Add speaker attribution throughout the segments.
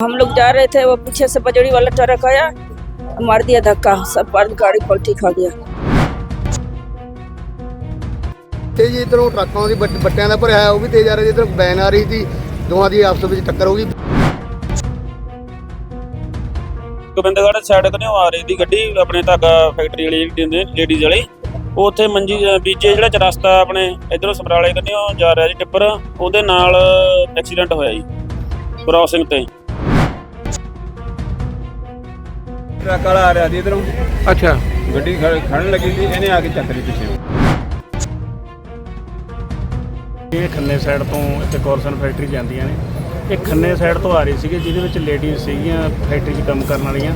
Speaker 1: हम लोग जा रहे थे वो पीछे से बजड़ी वाला ट्रक आया मार दिया धक्का सब पर गाड़ी पलटी खा गया
Speaker 2: ਤੇ ਜੀ ਇਧਰੋਂ ਟਰੱਕਾਂ ਦੀ ਬੱਟ- ਬੱਟਿਆਂ ਦਾ ਭਰਿਆ ਹੋਇਆ ਉਹ ਵੀ ਤੇਜ਼ ਆ ਰਿਹਾ ਜੀ ਇਧਰ ਬੈਨ ਆ ਰਹੀ ਸੀ ਦੋਵਾਂ ਦੀ ਆਪਸ ਵਿੱਚ ਟੱਕਰ ਹੋ ਗਈ
Speaker 3: ਗੋਬਿੰਦਗੜ੍ਹ ਸਾਈਡ ਕਨਿਓ ਆ ਰਹੀ ਦੀ ਗੱਡੀ ਆਪਣੇ ਧਾਗਾ ਫੈਕਟਰੀ ਵਾਲੀ ਜਿਹੜੀ ਲੇਡੀਜ਼ ਵਾਲੀ ਉਹ ਉੱਥੇ ਮੰਜੀ ਅ, ਬੀਜੇ ਜਿਹੜਾ ਚ ਰਸਤਾ ਆਪਣੇ ਇਧਰੋਂ ਸਮਰਾਲੇ ਕਨਿਓ ਜਾ ਰਿਹਾ ਜੀ ਟਿੱਪਰ ਉਹਦੇ ਨਾਲ ਐਕਸੀਡੈਂਟ ਹੋਇਆ ਜੀ ਕ੍ਰਾਸਿੰਗ ਤੇ
Speaker 4: ਟਰੱਕ ਵਾਲਾ ਆ ਰਿਹਾ ਸੀ ਇਧਰੋਂ
Speaker 5: ਅੱਛਾ
Speaker 4: ਗੱਡੀ ਖੜ- ਖੜਨ ਲੱਗੀ ਸੀ ਇਹਨੇ ਆ ਕੇ ਚੱਕ ਲਈ ਪਿੱਛੇ
Speaker 6: ਇਹ ਖੰਨੇ ਸਾਈਡ ਤੋਂ ਇੱਥੇ ਕੋਰਸਨ ਫੈਕਟਰੀ ਜਾਂਦੀਆਂ ਨੇ ਇਹ ਖੰਨੇ ਸਾਈਡ ਤੋਂ ਆ ਰਹੀ ਸੀਗੇ ਜਿਹਦੇ ਵਿੱਚ ਲੇਡੀਜ਼ ਸੀਗੀਆਂ ਫੈਕਟਰੀ 'ਚ ਕੰਮ ਕਰਨ ਵਾਲੀਆਂ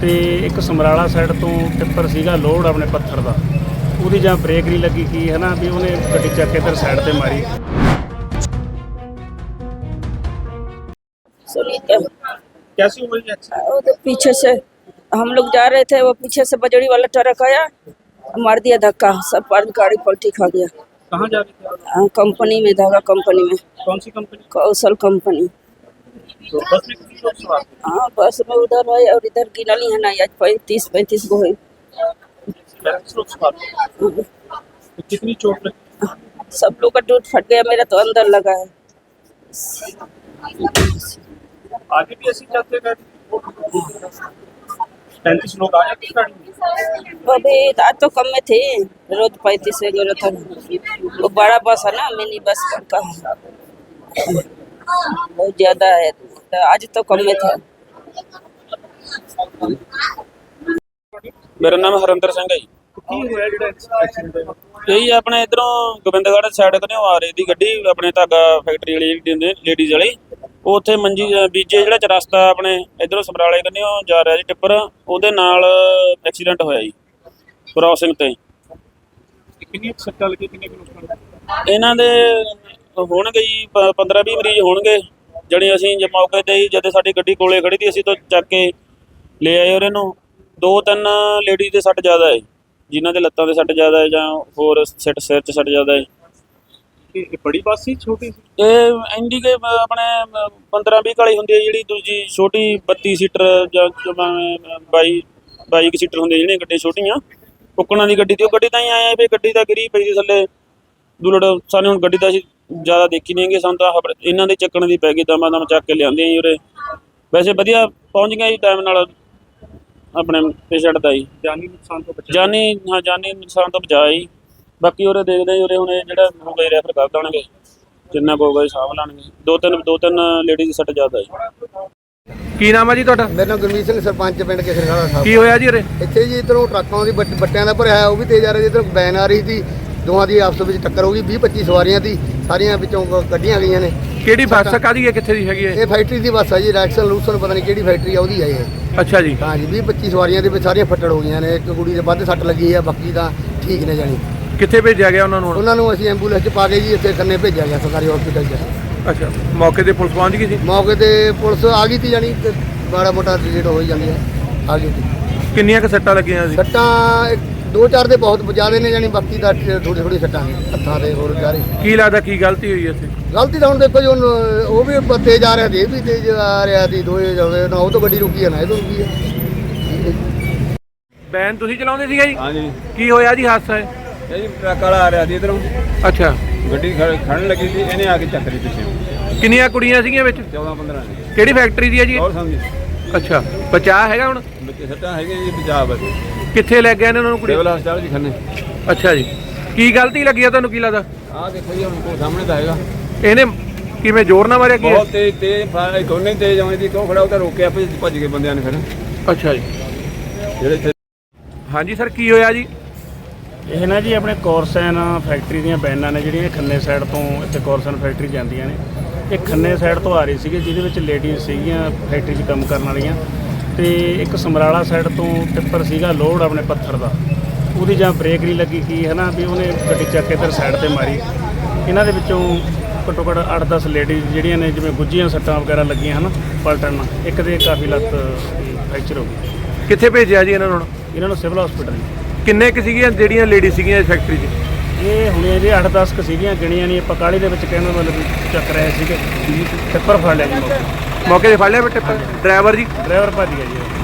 Speaker 6: ਤੇ ਇੱਕ ਸਮਰਾਲਾ ਸਾਈਡ ਤੋਂ ਟਿੱਪਰ ਸੀਗਾ ਲੋਡ ਆਪਣੇ ਪੱਥਰ ਦਾ ਉਹਦੀ ਜਾਂ ਬ੍ਰੇਕ ਨਹੀਂ ਲੱਗੀ ਕੀ ਹੈ ਨਾ ਵੀ ਉਹਨੇ ਗੱਡੀ ਚੱਕ ਕੇ ਇੱਧਰ ਸਾਈਡ ਤੇ ਮਾਰੀ
Speaker 1: सुनीता
Speaker 3: ਕੈਸੀ ਹੋਈ ਐਕਸੀਡੈਂਟ
Speaker 1: वो तो पीछे से हम लोग जा रहे थे वो पीछे से बजड़ी वाला ट्रक आया मार दिया धक्का सब पर गाड़ी पलटी खा गया।
Speaker 3: कहाँ जा रहे थे
Speaker 1: हाँ, कंपनी में धागा कंपनी में।
Speaker 3: कौन सी कंपनी?
Speaker 1: कौशल कंपनी।
Speaker 3: तो बस में
Speaker 1: हाँ बस में उधर है और इधर गिना ली है ना आज पैंतीस पैंतीस गो है।
Speaker 3: तो कितनी चोट
Speaker 1: सब लोग का टूट फट गया मेरा तो अंदर लगा है।
Speaker 3: आगे भी ऐसी जाते पैंतीस लोग आए किस गाड़ी में
Speaker 1: अभी आज तो कम में थे रोज पैंतीस वगैरह था वो बड़ा बस है ना मिनी बस का बहुत ज्यादा है तो आज तो कम में था
Speaker 3: ਮੇਰਾ ਨਾਮ ਹਰਿੰਦਰ ਸਿੰਘ ਹੈ ਜੀ
Speaker 6: ਕੀ ਹੋਇਆ ਜਿਹੜਾ ਐਕਸੀਡੈਂਟ
Speaker 3: ਇਹੀ ਆਪਣੇ ਇਧਰੋਂ ਗੋਬਿੰਦਗੜ੍ਹ ਸਾਈਡ ਕਨਿਓ ਆ ਰਹੀ ਦੀ ਗੱਡੀ ਆਪਣੇ ਧਾਗਾ ਫੈਕਟਰੀ ਵਾਲੀ ਜਿਹੜੀ ਲੇਡੀਜ਼ ਵਾਲੀ ਉਹ ਉੱਥੇ ਮੰਜੀ ਅ, ਬੀਜੇ ਜਿਹੜਾ ਚ ਰਸਤਾ ਆਪਣੇ ਇਧਰੋਂ ਸਮਰਾਲੇ ਕਨਿਓ ਜਾ ਰਿਹਾ ਜੀ ਟਿੱਪਰ ਉਹਦੇ ਨਾਲ ਐਕਸੀਡੈਂਟ ਹੋਇਆ ਜੀ ਕ੍ਰਾਸਿੰਗ ਤੇ।
Speaker 6: ਕਿੰਨੀ ਸੱਟਾਂ ਲੱਗੀ ਕਿੰਨੇ ਕੁ ਨੁਕਸਾਨ
Speaker 3: ਇਹਨਾਂ ਦੇ ਹੋਣਗੇ ਜੀ 15 20 ਮਰੀਜ਼ ਹੋਣਗੇ ਜਿਹੜੇ ਅਸੀਂ ਜੇ ਮੌਕੇ ਤੇ ਹੀ ਜਦੋਂ ਸਾਡੀ ਗੱਡੀ ਕੋਲੇ ਖੜੀ ਸੀ ਅਸੀਂ ਤਾਂ ਚੱਕ ਕੇ ਲੈ ਆਏ ਉਹਨਾਂ ਨੂੰ ਦੋ ਤਿੰਨ ਲੇਡੀ ਦੇ ਸੱਟ ਜ਼ਿਆਦਾ ਹੈ ਜਿਨ੍ਹਾਂ ਦੇ ਲੱਤਾਂ ਦੇ ਸੱਟ ਜ਼ਿਆਦਾ ਹੈ ਜਾਂ ਹੋਰ ਸਿਰ ਸਿਰ 'ਚ ਸੱਟ ਜ਼ਿਆਦਾ ਹੈ।
Speaker 6: ਇਹ ਬੜੀ ਬੱਸ ਸੀ ਛੋਟੀ ਸੀ?
Speaker 3: ਇਹ ਇੰਡੀਕੇ ਆਪਣੇ 15 20 ਵਾਲੀ ਹੁੰਦੀ ਹੈ ਜਿਹੜੀ ਦੂਜੀ ਛੋਟੀ 32 ਸੀਟਰ ਜਾਂ ਜਿਵੇਂ 22 22 ਕੁ ਸੀਟਰ ਹੁੰਦੀ ਜਿਹੜੀਆਂ ਗੱਡੀਆਂ ਛੋਟੀਆਂ ਕੁੱਕਣਾ ਦੀ ਗੱਡੀ ਤੇ ਉਹ ਗੱਡੀ ਤਾਂ ਹੀ ਆਇਆ ਵੀ ਗੱਡੀ ਤਾਂ ਗਿਰੀ ਪਈ ਸੀ ਥੱਲੇ। ਦੁਲੜ ਸਾਨੂੰ ਹੁਣ ਗੱਡੀ ਤਾਂ ਅਸੀਂ ਜ਼ਿਆਦਾ ਦੇਖੀ ਨਹੀਂ ਹੈਗੀ ਸਾਨੂੰ ਤਾਂ ਇਹਨਾਂ ਦੇ ਚੱਕਣ ਦੀ ਪੈ ਗਈ ਦਮਾ ਦਮ ਚੱਕ ਕੇ ਲਿਆਂਦੇ ਜੀ ਉਰੇ। ਵੈਸੇ ਵਧੀਆ ਪਹੁੰਚ ਗਿਆ ਜੀ ਟਾਈਮ ਨਾਲ ਆਪਣੇ ਪੇਸ਼ੈਂਟ ਦਾ ਜੀ।
Speaker 6: ਜਾਨੀ ਨੁਕਸਾਨ ਤੋਂ ਬਚਾ
Speaker 3: ਜਾਨੀ ਹਾਂ ਜਾਨੀ ਨੁਕਸਾਨ ਤੋਂ ਬਚਾਅ ਜੀ। ਬਾਕੀ ਉਰੇ ਦੇਖਦੇ ਉਰੇ ਹੁਣ ਇਹ ਜਿਹੜਾ ਹੋ ਗਏ ਰੈਫਰ ਕਰ ਦੇਣਗੇ। ਜਿੰਨਾ ਕੁ ਜੀ ਸਾਂਭ ਲੈਣਗੇ। ਦੋ ਤਿੰਨ ਦੋ ਤਿੰਨ ਲੇਡੀ ਦੀ ਸੱਟ ਜ਼ਿਆਦਾ ਜੀ
Speaker 5: ਕੀ ਨਾਮ ਹੈ ਜੀ ਤੁਹਾਡਾ?
Speaker 2: ਮੇਰਾ ਨਾਮ ਗੁਰਮੀਤ ਸਿੰਘ ਸਰਪੰਚ ਪਿੰਡ ਕਿਸਰਖਾਲਾ ਸਾਹਿਬ।
Speaker 5: ਕੀ ਹੋਇਆ ਜੀ ਉਰੇ?
Speaker 2: ਇੱਥੇ ਜੀ ਇਧਰੋਂ ਟਰੱਕਾਂ ਦੀ ਬੱਟ- ਬੱਟਿਆਂ ਦਾ ਭਰਿਆ ਉਹ ਵੀ ਤੇਜ਼ ਆ ਰਿਹਾ ਜੀ। ਇਧਰ ਬੈਨ ਆ ਰਹੀ ਸੀ ਦੋਵਾਂ ਦੀ ਆਪਸ ਵਿੱਚ ਟੱਕਰ ਹੋ ਗਈ। 20 25 ਸਵਾਰੀਆਂ ਦੀ ਸਾਰੀਆਂ ਵਿੱਚੋਂ ਕੱਢੀਆਂ ਗਈਆਂ ਨੇ।
Speaker 5: ਕਿਹੜੀ ਬੱਸ ਕਾਦੀ ਹੈ ਕਿੱਥੇ ਦੀ ਹੈਗੀ ਹੈ?
Speaker 2: ਇਹ ਫੈਕਟਰੀ ਦੀ ਬੱਸ ਆ ਜੀ ਰੈਕਸਨ ਲੂਸਨ ਪਤਾ ਨਹੀਂ ਕਿਹੜੀ ਫੈਕਟਰੀ ਆ ਉਹਦੀ ਆ ਇਹ।
Speaker 5: ਅੱਛਾ ਜੀ।
Speaker 2: ਹਾਂ ਜੀ 20 25 ਸਵਾਰੀਆਂ ਦੇ ਵਿੱਚ ਸਾਰੀਆਂ ਫੱਟੜ ਹੋ ਗਈਆਂ ਨੇ। ਇੱਕ ਕੁੜੀ ਦੇ ਵੱਧ ਸੱਟ ਲੱਗੀ ਆ ਬਾਕੀ ਤਾਂ ਠੀਕ ਨੇ ਜਾਣੀ।
Speaker 5: ਕਿੱਥੇ ਭੇਜਿਆ ਗਿਆ ਉਹਨਾਂ ਨੂੰ ਹੁਣ?
Speaker 2: ਉਹਨਾਂ ਨੂੰ ਅਸੀਂ ਐਂਬੂਲੈਂਸ 'ਚ ਪਾ ਕੇ ਜੀ ਇੱਥੇ ਖੰਨੇ ਭੇਜਿਆ ਗਿਆ ਸਰਕਾਰੀ ਹਸਪੀਟਲ 'ਚ।
Speaker 5: ਅੱਛਾ ਮੌਕੇ ਤੇ ਪੁਲਿਸ ਪਹੁੰਚ ਗਈ ਸੀ?
Speaker 2: ਮੌਕੇ ਤੇ ਪੁਲਿਸ ਆ ਗਈ ਤੀ ਜਾਣੀ ਤੇ ਮੋਟਾ ਡਿਲੀਟ ਹੋ ਹੀ ਜਾਂਦੀ ਹੈ ਆ ਗਈ ਤੀ
Speaker 5: ਕਿੰਨੀਆਂ ਕੁ ਸੱਟਾਂ ਲੱਗੀਆਂ ਸੀ?
Speaker 2: ਸੱਟਾਂ ਇੱਕ- ਦੋ ਚਾਰ ਦੇ ਬਹੁਤ ਜ਼ਿਆਦੇ ਨੇ ਜਾਣੀ ਬਾਕੀ ਦਾ ਥੋੜੀ ਥੋੜੀ ਸੱਟਾਂ ਨੇ ਹੱਥਾਂ ਦੇ ਹੋਰ ਜਾਰੇ
Speaker 5: ਕੀ ਲੱਗਦਾ ਕੀ ਗਲਤੀ ਹੋਈ ਇੱਥੇ?
Speaker 2: ਗਲਤੀ ਤਾਂ ਹੁਣ ਦੇਖੋ ਜੀ ਹੁਣ ਉਹ ਵੀ ਬ- ਤੇਜ਼ ਆ ਰਿਹਾ ਸੀ ਇਹ ਵੀ ਤੇਜ਼ ਆ ਰਿਹਾ ਸੀ ਦੋਏ ਜਾਵੇ ਨਾ ਉਹ ਤੋਂ ਗੱਡੀ ਰੁਕੀ ਹੈ ਨਾ ਇਹ ਤੋਂ ਰੁਕੀ ਹੈ।
Speaker 5: ਬੈਨ ਤੁਸੀਂ ਚਲਾਉਂਦੇ ਸੀਗੇ ਜੀ?
Speaker 4: ਹਾਂਜੀ।
Speaker 5: ਕੀ ਹੋਇਆ ਜੀ ਹਾਦਸਾ ਹੈ
Speaker 4: ਇਹ ਜੀ ਟਰੱਕ ਵਾਲਾ ਆ ਰਿਹਾ ਸੀ ਇਧਰੋਂ।
Speaker 5: ਅੱਛਾ।
Speaker 4: ਗੱਡੀ ਖੜ- ਖੜਨ ਲੱਗੀ ਸੀ ਇਹਨੇ ਆ ਕੇ ਚੱਕ ਲਈ ਪਿੱਛੇ।
Speaker 5: ਕਿੰਨੀਆਂ ਕੁੜੀਆਂ ਸੀਗੀਆਂ ਵਿੱਚ?
Speaker 4: 14 15 ਨੇ।
Speaker 5: ਕਿਹੜੀ ਫੈਕਟਰੀ ਦੀ ਹੈ ਜੀ ਇਹ?
Speaker 4: ਹੋਰ ਸਮਝੀ
Speaker 5: ਅੱਛਾ ਬਚਾ ਹੈਗਾ ਹੁਣ?
Speaker 4: ਬੱਚੇ ਸੱਟਾਂ ਹੈਗੀਆਂ ਜੀ ਪੰਜਾਬ ਬਸ
Speaker 5: ਕਿੱਥੇ ਲੈ ਗਏ ਨੇ ਉਹਨਾਂ ਨੂੰ ਕੁੜੀ
Speaker 4: ਸਿਵਲ ਹਸਪਤਾਲ ਜੀ ਖੰਨੇ।
Speaker 5: ਅੱਛਾ ਜੀ। ਕੀ ਗਲਤੀ ਲੱਗੀ ਆ ਤੁਹਾਨੂੰ ਕੀ ਲੱਗਦਾ?
Speaker 4: ਆਹ ਦੇਖੋ ਜੀ ਹੁਣ ਕੋਲ ਸਾਹਮਣੇ ਤਾਂ ਹੈਗਾ।
Speaker 5: ਇਹਨੇ ਕਿਵੇਂ ਜ਼ੋਰ ਨਾਲ ਮਾਰਿਆ ਕੀ
Speaker 4: ਬਹੁਤ ਤੇਜ਼ ਤੇਜ਼ ਫਾਇਰ ਉਹਨੇ ਤੇਜ਼ ਆਉਂਦੀ ਸੀ ਕਿਉਂ ਖੜਾ ਉਹ ਤਾਂ ਰੋਕਿਆ ਭੱਜ ਭੱਜ ਗਏ ਬੰਦਿਆਂ ਨੇ ਫਿਰ।
Speaker 5: ਅੱਛਾ ਜੀ।
Speaker 4: ਜਿਹੜੇ ਇੱਥੇ
Speaker 5: ਹਾਂਜੀ ਸਰ ਕੀ ਹੋਇਆ ਜੀ?
Speaker 6: ਇਹ ਨਾ ਜੀ ਆਪਣੇ ਕੋਰਸਨ ਫੈਕਟਰੀ ਦੀਆਂ ਬੈਨਾਂ ਨੇ ਜਿਹੜੀਆਂ ਖੰਨੇ ਸਾਈਡ ਤੋਂ ਇੱਥੇ ਕੋਰਸਨ ਫੈਕਟਰੀ ਜਾਂਦੀਆਂ ਨੇ। ਇਹ ਖੰਨੇ ਸਾਈਡ ਤੋਂ ਆ ਰਹੀ ਸੀਗੀ ਜਿਹਦੇ ਵਿੱਚ ਲੇਡੀਜ਼ ਸੀਗੀਆਂ ਫੈਕਟਰੀ 'ਚ ਕੰਮ ਕਰਨ ਵਾਲੀਆਂ। ਤੇ ਇੱਕ ਸਮਰਾਲਾ ਸਾਈਡ ਤੋਂ ਟਿੱਪਰ ਸੀਗਾ ਲੋਡ ਆਪਣੇ ਪੱਥਰ ਦਾ। ਉਹਦੀ ਜਾਂ ਬ੍ਰੇਕ ਨਹੀਂ ਲੱਗੀ ਕੀ ਹੈ ਨਾ ਵੀ ਉਹਨੇ ਗੱਡੀ ਚੱਕ ਕੇ ਇੱਧਰ ਸਾਈਡ ਤੇ ਮਾਰੀ। ਇਹਨਾਂ ਦੇ ਵਿੱਚੋਂ ਘੱਟੋ ਘੱਟ 8-10 ਲੇਡੀਜ਼ ਜਿਹੜੀਆਂ ਨੇ ਜਿਵੇਂ ਗੁੱਜੀਆਂ ਸੱਟਾਂ ਵਗੈਰਾ ਲੱਗੀਆਂ ਹਨ ਪਲਟਣ ਨਾਲ। ਇੱਕ ਦੇ ਕਾਫੀ ਲੱਤ ਫ੍ਰੈਕਚਰ ਹੋ ਗਈ।
Speaker 5: ਕਿੱਥੇ ਭੇਜਿਆ ਜੀ ਇਹਨਾਂ ਨੂੰ?
Speaker 6: ਇਹਨਾਂ ਨੂੰ ਸਿਵਲ ਹਸਪੀਟਲ
Speaker 5: ਕਿੰਨੇ ਕੁ ਸੀਗੀਆਂ ਜਿਹੜੀਆਂ ਲੇਡੀ ਸੀਗੀਆਂ ਇਸ ਫੈਕਟਰੀ 'ਚ?
Speaker 6: ਇਹ ਹੁਣੇ ਜੀ 8-10 ਕ ਸੀਗੀਆਂ ਗਿਣੀਆਂ ਨਹੀਂ ਆਪਾਂ ਕਾਲੀ ਦੇ ਵਿੱਚ ਕਹਿਣ ਦਾ ਮਤਲਬ ਵੀ ਚੱਕ ਰਹੇ ਸੀਗੇ। ਟਿੱਪਰ ਫੜ ਲਿਆ ਜੀ।
Speaker 5: ਮੌਕੇ ਤੇ। ਫੜ ਲਿਆ ਬੇਟੇ ਡਰਾਈਵਰ ਜੀ?
Speaker 6: ਡਰਾਈਵਰ ਭੱਜ ਗਿਆ ਜੀ।